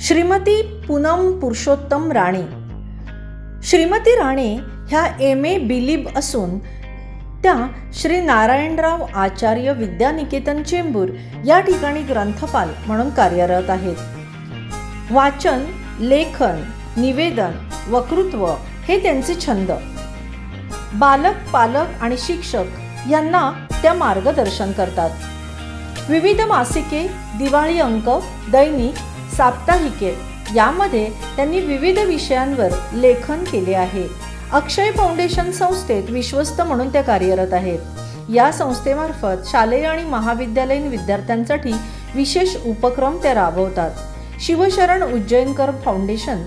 श्रीमती पूनम पुरुषोत्तम राणे. श्रीमती राणे ह्या M A बिलीब असून त्या श्री नारायणराव आचार्य विद्यानिकेतन चेंबूर या ठिकाणी ग्रंथपाल म्हणून कार्यरत आहेत. वाचन लेखन निवेदन वक्तृत्व हे त्यांचे छंद. बालक पालक आणि शिक्षक यांना त्या मार्गदर्शन करतात. विविध मासिके दिवाळी अंक दैनिक साप्ताहिके यामध्ये त्यांनी विविध विषयांवर लेखन केले आहे. अक्षय फाउंडेशन संस्थेत विश्वस्त म्हणून त्या कार्यरत आहेत. या संस्थेमार्फत शालेय आणि महाविद्यालयीन विद्यार्थ्यांसाठी विशेष उपक्रम त्या राबवतात. शिवशरण उज्जैनकर फाउंडेशन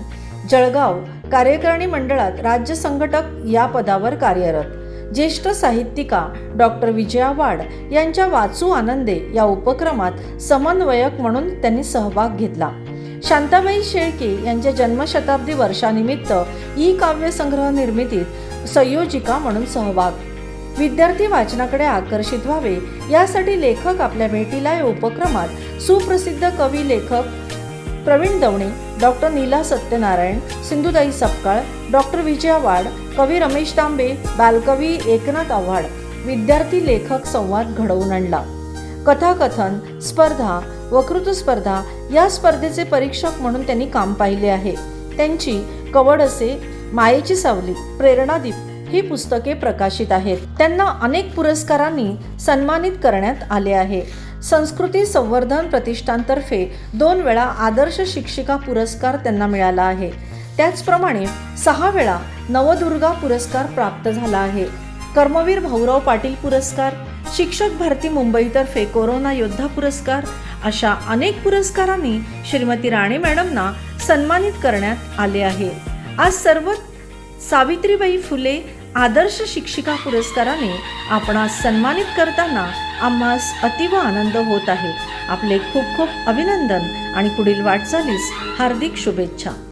जळगाव कार्यकारिणी मंडळात राज्य संघटक या पदावर कार्यरत. ज्येष्ठ साहित्यिका डॉक्टर विजया वाड यांच्या वाचू आनंदे या उपक्रमात समन्वयक म्हणून त्यांनी सहभाग घेतला. शांताबाई शेळके यांच्या जन्मशताब्दी वर्षानिमित्त ई काव्यसंग्रह निर्मितीत संयोजिका म्हणून सहभाग. विद्यार्थी वाचनाकडे आकर्षित व्हावे यासाठी लेखक आपल्या भेटीला या उपक्रमात सुप्रसिद्ध कवी लेखक प्रवीण दवणे डॉक्टर नीला सत्यनारायण सिंधुताई सपकाळ डॉक्टर विजया वाड कवी रमेश तांबे बालकवी एकनाथ आव्हाड विद्यार्थी लेखक संवाद घडवून आणला. कथाकथन स्पर्धा वक्तृत्व स्पर्धा या स्पर्धेचे परीक्षक म्हणून त्यांनी काम पाहिले आहे. त्यांची कवड असे मायेची सावली प्रेरणादीप ही पुस्तके प्रकाशित आहेत. त्यांना अनेक पुरस्कारांनी सन्मानित करण्यात आले आहे. संस्कृती संवर्धन प्रतिष्ठानतर्फे दोन वेळा आदर्श शिक्षिका पुरस्कार त्यांना मिळाला आहे. त्याचप्रमाणे सहा वेळा नवदुर्गा पुरस्कार प्राप्त झाला आहे. कर्मवीर भाऊराव पाटील पुरस्कार शिक्षक भारती मुंबईतर्फे कोरोना योद्धा पुरस्कार अशा अनेक पुरस्कारांनी श्रीमती राणे मॅडमना सन्मानित करण्यात आले आहे. आज सर्व सावित्रीबाई फुले आदर्श शिक्षिका पुरस्काराने आपण सन्मानित करताना आम्हास अतीव आनंद होत आहे. आपले खूप खूप अभिनंदन आणि पुढील वाटचालीस हार्दिक शुभेच्छा.